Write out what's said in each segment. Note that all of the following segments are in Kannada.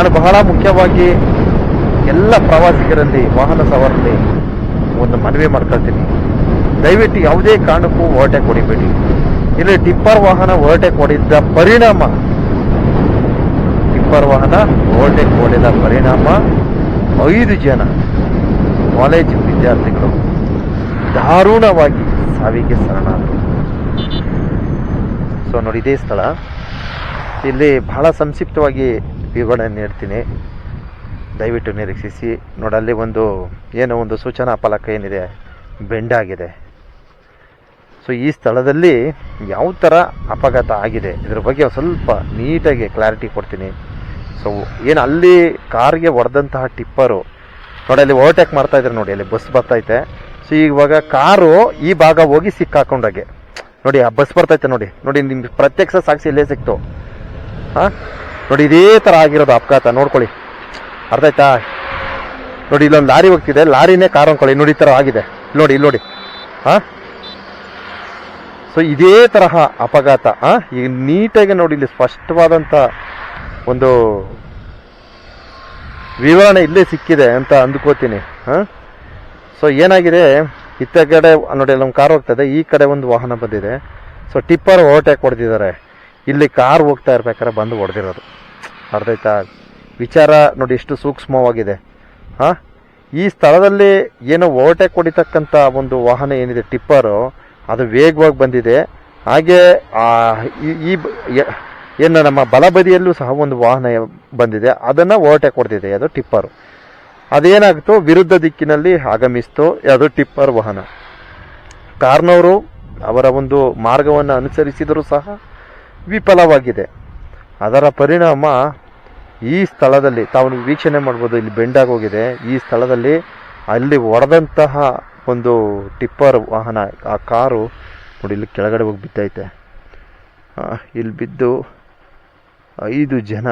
ನಾನು ಬಹಳ ಮುಖ್ಯವಾಗಿ ಎಲ್ಲ ಪ್ರವಾಸಿಗರಲ್ಲಿ ವಾಹನ ಸವಾರರಲ್ಲಿ ಒಂದು ಮನವಿ ಮಾಡ್ಕೊಳ್ತೀನಿ. ದಯವಿಟ್ಟು ಯಾವುದೇ ಕಾರಣಕ್ಕೂ ಹೊರಟೆ ಕೊಡಿಬೇಡಿ ಇಲ್ಲಿ ಟಿಪ್ಪರ್ ವಾಹನ ಹೊರಟೆ ಹೊಡೆದ ಪರಿಣಾಮ. ಟಿಪ್ಪರ್ ವಾಹನ ಹೊರಟೆ ಹೊಡೆದ ಪರಿಣಾಮ ಐದು ಜನ ಕಾಲೇಜು ವಿದ್ಯಾರ್ಥಿಗಳು ದಾರುಣವಾಗಿ ಸಾವಿಗೆ ಶರಣಾದರು. ಸೊ ನೋಡಿ, ಇದೇ ಸ್ಥಳ. ಇಲ್ಲಿ ಬಹಳ ಸಂಕ್ಷಿಪ್ತವಾಗಿ ವಿವರಣೆ ನೀಡ್ತೀನಿ. ದಯವಿಟ್ಟು ನಿರೀಕ್ಷಿಸಿ. ನೋಡಲ್ಲಿ ಒಂದು, ಏನೋ ಒಂದು ಸೂಚನಾ ಫಲಕ ಏನಿದೆ ಬೆಂಡಾಗಿದೆ ಸೊ ಈ ಸ್ಥಳದಲ್ಲಿ ಯಾವ ಥರ ಅಪಘಾತ ಆಗಿದೆ, ಇದ್ರ ಬಗ್ಗೆ ಸ್ವಲ್ಪ ನೀಟಾಗಿ ಕ್ಲಾರಿಟಿ ಕೊಡ್ತೀನಿ. ಸೊ ಏನು ಅಲ್ಲಿ ಕಾರ್ಗೆ ಹೊಡೆದಂತಹ ಟಿಪ್ಪರು, ನೋಡಿ, ಅಲ್ಲಿ ಓವರ್ಟೇಕ್ ಮಾಡ್ತಾ ಇದ್ದಾರೆ ನೋಡಿ, ಅಲ್ಲಿ ಬಸ್ ಬರ್ತೈತೆ. ಸೊ ಇವಾಗ ಕಾರು ಈ ಭಾಗ ಹೋಗಿ ಸಿಕ್ಕಾಕೊಂಡಾಗೆ. ನೋಡಿ, ಆ ಬಸ್ ಬರ್ತೈತೆ ನೋಡಿ. ನೋಡಿ, ನಿಮ್ಗೆ ಪ್ರತ್ಯಕ್ಷ ಸಾಕ್ಷಿ ಇಲ್ಲೇ ಸಿಕ್ತು. ಹಾಂ? ನೋಡಿ ಇದೇ ಥರ ಆಗಿರೋದು ಅಪಘಾತ, ನೋಡ್ಕೊಳ್ಳಿ. ಅರ್ಥ ಆಯ್ತಾ? ನೋಡಿ ಇಲ್ಲೊಂದು ಲಾರಿ ಹೋಗ್ತಿದೆ, ಲಾರಿನೇ ಕಾರ್ ಅಂದ್ಕೊಳ್ಳಿ ನೋಡಿ ಈ ಥರ ಆಗಿದೆ. ಇಲ್ಲಿ ನೋಡಿ ಇಲ್ಲಿ ನೋಡಿ. ಹಾಂ ಸೊ ಇದೇ ತರಹ ಅಪಘಾತ, ಆ? ಈಗ ನೀಟಾಗಿ ನೋಡಿ, ಇಲ್ಲಿ ಸ್ಪಷ್ಟವಾದಂಥ ಒಂದು ವಿವರಣೆ ಇಲ್ಲೇ ಸಿಕ್ಕಿದೆ ಅಂತ ಅಂದ್ಕೋತೀನಿ ಹಾಂ ಸೊ ಏನಾಗಿದೆ? ಇತ್ತ ಕಡೆ ನೋಡಿ ನಮ್ಮ ಕಾರ್ ಹೋಗ್ತದೆ, ಈ ಕಡೆ ಒಂದು ವಾಹನ ಬಂದಿದೆ. ಸೊ ಟಿಪ್ಪರ್ ಓವರ್ಟೇಕ್ ಹೊಡೆದಿದ್ದಾರೆ. ಇಲ್ಲಿ ಕಾರ್ ಹೋಗ್ತಾ ಇರ್ಬೇಕಾದ್ರೆ ಬಂದು ಹೊಡೆದಿರೋದು. ಅರ್ಥ ಆಯ್ತಾ? ವಿಚಾರ ನೋಡಿ ಎಷ್ಟು ಸೂಕ್ಷ್ಮವಾಗಿದೆ. ಹಾಂ? ಈ ಸ್ಥಳದಲ್ಲಿ ಏನೋ ಓವರ್ಟೇಕ್ ಹೊಡಿತಕ್ಕಂಥ ಒಂದು ವಾಹನ ಏನಿದೆ, ಟಿಪ್ಪರು, ಅದು ವೇಗವಾಗಿ ಬಂದಿದೆ. ಹಾಗೆ ಈ ಏನು ನಮ್ಮ ಬಲಬದಿಯಲ್ಲೂ ಸಹ ಒಂದು ವಾಹನ ಬಂದಿದೆ. ಅದನ್ನು ಓವರ್ಟೇಕ್ ಹೊಡೆದಿದೆ, ಅದು ಟಿಪ್ಪರು. ಅದೇನಾಗ್ತು ವಿರುದ್ಧ ದಿಕ್ಕಿನಲ್ಲಿ ಆಗಮಿಸ್ತು, ಅದು ಟಿಪ್ಪರ್ ವಾಹನ. ಕಾರ್ನವರು ಅವರ ಒಂದು ಮಾರ್ಗವನ್ನು ಅನುಸರಿಸಿದರೂ ಸಹ ವಿಫಲವಾಗಿದೆ. ಅದರ ಪರಿಣಾಮ ಈ ಸ್ಥಳದಲ್ಲಿ ತಾವು ವೀಕ್ಷಣೆ ಮಾಡ್ಬೋದು. ಇಲ್ಲಿ ಬೆಂಡಾಗಿ ಹೋಗಿದೆ. ಈ ಸ್ಥಳದಲ್ಲಿ ಅಲ್ಲಿ ಒಡೆದಂತಹ ಒಂದು ಟಿಪ್ಪರ್ ವಾಹನ, ಆ ಕಾರು ನೋಡಿ ಇಲ್ಲಿ ಕೆಳಗಡೆ ಹೋಗಿ ಬಿದ್ದೈತೆ. ಇಲ್ಲಿ ಬಿದ್ದು ಐದು ಜನ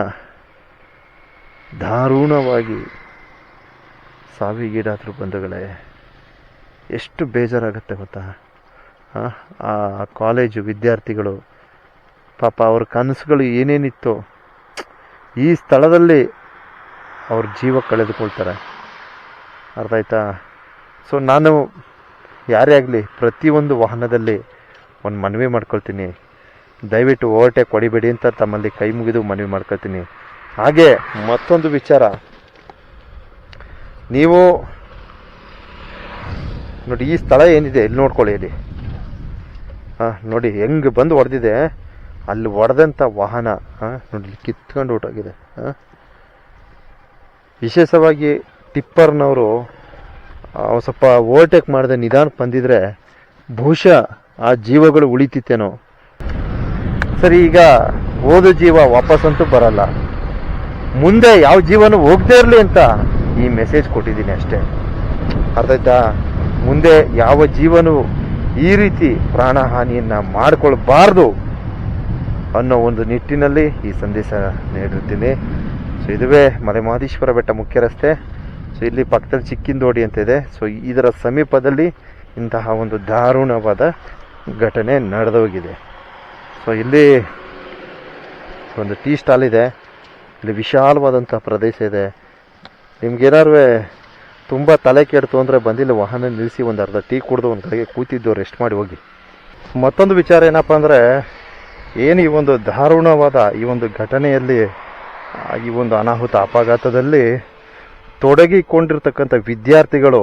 ದಾರುಣವಾಗಿ ಸಾವಿಗೀಡಾದ್ರು ಬಂಧುಗಳೇ. ಎಷ್ಟು ಬೇಜಾರಾಗುತ್ತೆ ಗೊತ್ತಾ? ಆ ಕಾಲೇಜು ವಿದ್ಯಾರ್ಥಿಗಳು ಪಾಪ ಅವ್ರ ಕನಸುಗಳು ಏನೇನಿತ್ತು, ಈ ಸ್ಥಳದಲ್ಲಿ ಅವ್ರ ಜೀವ ಕಳೆದುಕೊಳ್ತಾರೆ. ಅರ್ಥ ಆಯ್ತಾ? ಸೊ ನಾನು ಯಾರೇ ಆಗಲಿ ಪ್ರತಿಯೊಂದು ವಾಹನದಲ್ಲಿ ಒಂದು ಮನವಿ ಮಾಡ್ಕೊಳ್ತೀನಿ. ದಯವಿಟ್ಟು ಓವರ್ಟೇಕ್ ಹೊಡಿಬೇಡಿ ಅಂತ ತಮ್ಮಲ್ಲಿ ಕೈ ಮುಗಿದು ಮನವಿ ಮಾಡ್ಕೊಳ್ತೀನಿ. ಹಾಗೆ ಮತ್ತೊಂದು ವಿಚಾರ. ನೀವು ನೋಡಿ ಈ ಸ್ಥಳ ಏನಿದೆ, ಇಲ್ಲಿ ನೋಡ್ಕೊಳ್ಳಿ ಇಲ್ಲಿ ಹಾಂ, ನೋಡಿ ಹೆಂಗೆ ಬಂದು ಹೊಡೆದಿದೆ. ಅಲ್ಲಿ ಹೊಡೆದಂಥ ವಾಹನ ನೋಡಿ ಕಿತ್ಕೊಂಡು ಹೊಟ್ಟೋಗಿದೆ ವಿಶೇಷವಾಗಿ ಟಿಪ್ಪರ್ನವರು ಸ್ವಲ್ಪ ಓವರ್ಟೇಕ್ ಮಾಡದೆ ನಿಧಾನಕ್ಕೆ ಬಂದಿದ್ರೆ ಬಹುಶಃ ಆ ಜೀವಗಳು ಉಳಿತಿತ್ತೇನೋ. ಸರಿ, ಈಗ ಹೋದ ಜೀವ ವಾಪಸ್ಸಂತೂ ಬರಲ್ಲ. ಮುಂದೆ ಯಾವ ಜೀವನ ಹೋಗದೇ ಇರಲಿ ಅಂತ ಈ ಮೆಸೇಜ್ ಕೊಟ್ಟಿದ್ದೀನಿ ಅಷ್ಟೇ. ಅರ್ಥ ಆಯ್ತಾ? ಮುಂದೆ ಯಾವ ಜೀವನೂ ಈ ರೀತಿ ಪ್ರಾಣಹಾನಿಯನ್ನು ಮಾಡಿಕೊಳ್ಬಾರ್ದು. ಅನ್ನೋ ಒಂದು ನಿಟ್ಟಿನಲ್ಲಿ ಈ ಸಂದೇಶ ನೀಡಿರ್ತೀನಿ ಸೊ ಇದುವೇ ಮಲೆಮಹದೇಶ್ವರ ಬೆಟ್ಟ ಮುಖ್ಯ ರಸ್ತೆ. ಸೊ ಇಲ್ಲಿ ಪಕ್ಕದಲ್ಲಿ ಚಿಕ್ಕಿಂದೋಡಿ ಅಂತ ಇದೆ. ಸೊ ಇದರ ಸಮೀಪದಲ್ಲಿ ಇಂತಹ ಒಂದು ದಾರುಣವಾದ ಘಟನೆ ನಡೆದೋಗಿದೆ ಸೊ ಇಲ್ಲಿ ಒಂದು ಟೀ ಸ್ಟಾಲ್ ಇದೆ. ಇಲ್ಲಿ ವಿಶಾಲವಾದಂಥ ಪ್ರದೇಶ ಇದೆ. ನಿಮ್ಗೇನಾರು ತುಂಬ ತಲೆ ಕೆಡ್ತು ಅಂದರೆ ಬಂದಿಲ್ಲ ವಾಹನ ನಿಲ್ಲಿಸಿ ಒಂದು ಅರ್ಧ ಟೀ ಕುಡಿದು ಒಂದು ಕಡೆಗೆ ಕೂತಿದ್ದು ರೆಸ್ಟ್ ಮಾಡಿ ಹೋಗಿ. ಮತ್ತೊಂದು ವಿಚಾರ ಏನಪ್ಪ ಅಂದರೆ ಏನು ಈ ಒಂದು ದಾರುಣವಾದ ಈ ಒಂದು ಘಟನೆಯಲ್ಲಿ ಈ ಒಂದು ಅನಾಹುತ ಅಪಘಾತದಲ್ಲಿ ತೊಡಗಿಕೊಂಡಿರ್ತಕ್ಕಂಥ ವಿದ್ಯಾರ್ಥಿಗಳು,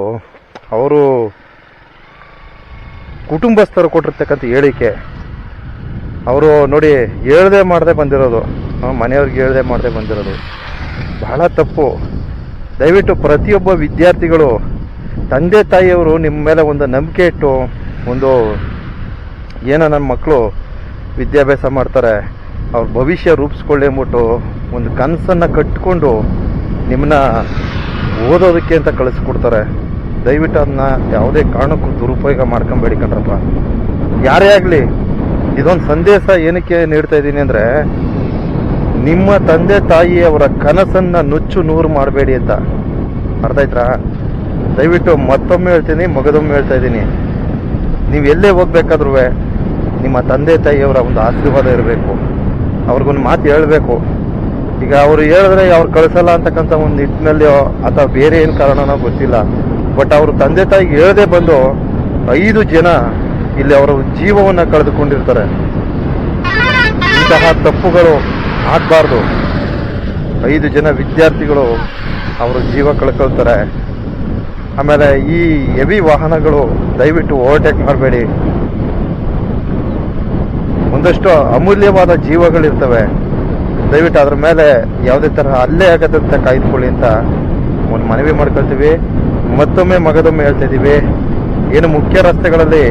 ಅವರು ಕುಟುಂಬಸ್ಥರು ಕೊಟ್ಟಿರ್ತಕ್ಕಂಥ ಹೇಳಿಕೆ. ಅವರು ನೋಡಿ, ಹೇಳ್ದೆ ಮಾಡದೆ ಬಂದಿರೋದು. ಮನೆಯವ್ರಿಗೆ ಹೇಳ್ದೆ ಮಾಡದೆ ಬಂದಿರೋದು. ಬಹಳ ತಪ್ಪು. ದಯವಿಟ್ಟು ಪ್ರತಿಯೊಬ್ಬ ವಿದ್ಯಾರ್ಥಿಗಳು, ತಂದೆ ತಾಯಿಯವರು ನಿಮ್ಮ ಮೇಲೆ ಒಂದು ನಂಬಿಕೆ ಇಟ್ಟು, ಒಂದು, ಏನೋ ನನ್ನ ಮಕ್ಕಳು ವಿದ್ಯಾಭ್ಯಾಸ ಮಾಡ್ತಾರೆ, ಅವ್ರ ಭವಿಷ್ಯ ರೂಪಿಸ್ಕೊಳ್ಳಿ ಅಂದ್ಬಿಟ್ಟು ಒಂದು ಕನಸನ್ನು ಕಟ್ಕೊಂಡು ನಿಮ್ಮನ್ನ ಓದೋದಕ್ಕೆ ಅಂತ ಕಳಿಸ್ಕೊಡ್ತಾರೆ. ದಯವಿಟ್ಟು ಅದನ್ನ ಯಾವುದೇ ಕಾರಣಕ್ಕೂ ದುರುಪಯೋಗ ಮಾಡ್ಕೊಂಬೇಡಿ ಕಣ್ರಪ್ಪ. ಯಾರೇ ಆಗಲಿ, ಇದೊಂದು ಸಂದೇಶ ಏನಕ್ಕೆ ನೀಡ್ತಾ ಇದ್ದೀನಿ ಅಂದರೆ, ನಿಮ್ಮ ತಂದೆ ತಾಯಿಯವರ ಕನಸನ್ನು ನುಚ್ಚು ನೂರು ಮಾಡಬೇಡಿ ಅಂತ. ಅರ್ಥ ಆಯ್ತಾ? ದಯವಿಟ್ಟು ಮತ್ತೊಮ್ಮೆ ಹೇಳ್ತೀನಿ, ಮಗದೊಮ್ಮೆ ಹೇಳ್ತಾ ಇದ್ದೀನಿ. ನೀವು ಎಲ್ಲೇ ಹೋಗ್ಬೇಕಾದ್ರೂ ನಿಮ್ಮ ತಂದೆ ತಾಯಿಯವರ ಒಂದು ಆಶೀರ್ವಾದ ಇರಬೇಕು. ಅವ್ರಿಗೊಂದು ಮಾತು ಹೇಳಬೇಕು. ಈಗ ಅವರು ಹೇಳಿದ್ರೆ ಅವ್ರು ಕಳಿಸಲ್ಲ ಅಂತಕ್ಕಂಥ ಒಂದು ನಿಟ್ಟಿನಲ್ಲಿ ಅಥವಾ ಬೇರೆ ಏನು ಕಾರಣನೋ ಗೊತ್ತಿಲ್ಲ. ಬಟ್ ಅವರು ತಂದೆ ತಾಯಿಗೆ ಹೇಳದೆ ಬಂದು ಐದು ಜನ ಇಲ್ಲಿ ಅವರ ಜೀವವನ್ನು ಕಳೆದುಕೊಂಡಿರ್ತಾರೆ. ಇಂತಹ ತಪ್ಪುಗಳು ಆಗಬಾರ್ದು. ಐದು ಜನ ವಿದ್ಯಾರ್ಥಿಗಳು ಅವರು ಜೀವ ಕಳ್ಕೊಳ್ತಾರೆ. ಆಮೇಲೆ ಈ ಹೆವಿ ವಾಹನಗಳು ದಯವಿಟ್ಟು ಓವರ್ಟೇಕ್ ಮಾಡಬೇಡಿ. ಒಂದಷ್ಟು ಅಮೂಲ್ಯವಾದ ಜೀವಗಳಿರ್ತವೆ. ದಯವಿಟ್ಟು ಅದ್ರ ಮೇಲೆ ಯಾವುದೇ ತರಹ ಅಲ್ಲೇ ಆಗದಂತ ಕಾಯ್ದುಕೊಳ್ಳಿ ಅಂತ ಒಂದು ಮನವಿ ಮಾಡ್ಕೊಳ್ತೀವಿ. ಮತ್ತೊಮ್ಮೆ ಮಗದೊಮ್ಮೆ ಹೇಳ್ತಾ ಇದೀವಿ ಏನು ಮುಖ್ಯ ರಸ್ತೆಗಳಲ್ಲಿ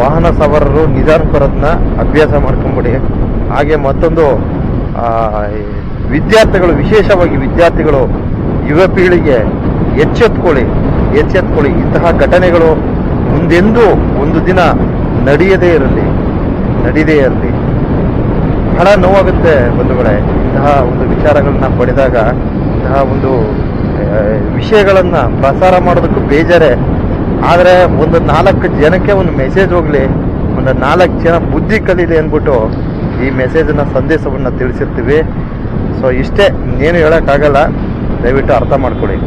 ವಾಹನ ಸವಾರರು ನಿಧಾನ ಬರೋದನ್ನ ಅಭ್ಯಾಸ ಮಾಡ್ಕೊಂಬಿಡಿ. ಹಾಗೆ ಮತ್ತೊಂದು ವಿದ್ಯಾರ್ಥಿಗಳು, ವಿಶೇಷವಾಗಿ ವಿದ್ಯಾರ್ಥಿಗಳು, ಯುವ ಪೀಳಿಗೆ ಎಚ್ಚೆತ್ಕೊಳ್ಳಿ. ಎಚ್ಚೆತ್ಕೊಳ್ಳಿ. ಇಂತಹ ಘಟನೆಗಳು ಮುಂದೆಂದೂ ಒಂದು ದಿನ ನಡೆಯದೇ ಇರಲಿ. ನಡೀದೇ ಇರಲಿ ಬಹಳ ನೋವಾಗುತ್ತೆ ಬಂಧುಗಳೇ. ಇಂತಹ ಒಂದು ವಿಚಾರಗಳನ್ನ ಪಡೆದಾಗ ಇಂತಹ ಒಂದು ವಿಷಯಗಳನ್ನು ವಿಷಯಗಳನ್ನ ಪ್ರಸಾರ ಮಾಡೋದಕ್ಕೂ ಬೇಜಾರೆ. ಆದರೆ ಒಂದು ನಾಲ್ಕು ಜನಕ್ಕೆ ಒಂದು ಮೆಸೇಜ್ ಹೋಗಲಿ, ಒಂದು ನಾಲ್ಕು ಜನ ಬುದ್ಧಿ ಕಲೀಲಿ ಅಂದ್ಬಿಟ್ಟು ಈ ಮೆಸೇಜನ್ನು, ಸಂದೇಶವನ್ನು ತಿಳಿಸಿರ್ತೀವಿ. ಸೊ ಇಷ್ಟೇ, ಇನ್ನೇನು ಹೇಳೋಕ್ಕಾಗಲ್ಲ. ದಯವಿಟ್ಟು ಅರ್ಥ ಮಾಡ್ಕೊಳ್ಳಿ.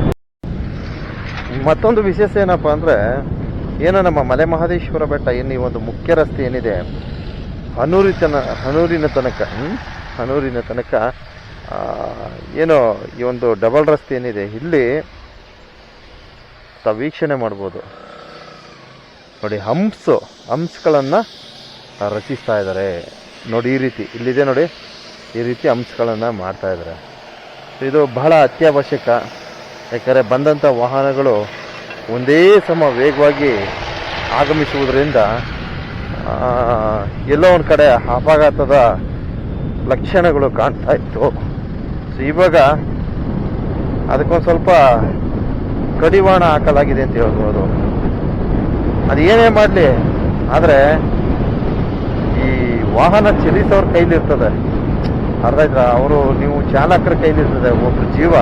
ಮತ್ತೊಂದು ವಿಶೇಷ ಏನಪ್ಪ ಅಂದರೆ, ಏನೋ ನಮ್ಮ ಮಲೆ ಮಹದೇಶ್ವರ ಬೆಟ್ಟ ಏನು ಈ ಒಂದು ಮುಖ್ಯ ರಸ್ತೆ ಏನಿದೆ ಹನೂರಿ ತನ, ಹನೂರಿನ ತನಕ? ಹನೂರಿನ ತನಕ ಏನೋ ಈ ಒಂದು ಡಬಲ್ ರಸ್ತೆ ಏನಿದೆ, ಇಲ್ಲಿ ತಾವು ವೀಕ್ಷಣೆ ಮಾಡ್ಬೋದು. ನೋಡಿ, ಹಂಪ್ಸು, ಹಂಪ್ಸ್ಗಳನ್ನು ರಚಿಸ್ತಾ ಇದ್ದಾರೆ ನೋಡಿ, ಈ ರೀತಿ, ಇಲ್ಲಿದೆ ನೋಡಿ, ಈ ರೀತಿ ಹಂಪ್ಸ್ಗಳನ್ನು ಮಾಡ್ತಾ ಇದ್ದಾರೆ ಇದು ಬಹಳ ಅತ್ಯವಶ್ಯಕ, ಯಾಕಂದರೆ ಬಂದಂಥ ವಾಹನಗಳು ಒಂದೇ ಸಮ ವೇಗವಾಗಿ ಆಗಮಿಸುವುದರಿಂದ ಎಲ್ಲೋ ಒಂದು ಕಡೆ ಅಪಘಾತದ ಲಕ್ಷಣಗಳು ಕಾಣ್ತಾ ಇತ್ತು. ಸೊ ಇವಾಗ ಅದಕ್ಕೊಂದು ಸ್ವಲ್ಪ ಕಡಿವಾಣ ಹಾಕಲಾಗಿದೆ ಅಂತ ಹೇಳ್ಬೋದು. ಅದು ಏನೇ ಮಾಡಲಿ, ಆದರೆ ಈ ವಾಹನ ಚಲಿಸೋರ ಕೈಲಿರ್ತದೆ. ಆಯ್ತಾ ಅವರು ನೀವು ಚಾಲಕರ ಕೈಲಿರ್ತದೆ ಒಬ್ಬರು ಜೀವ.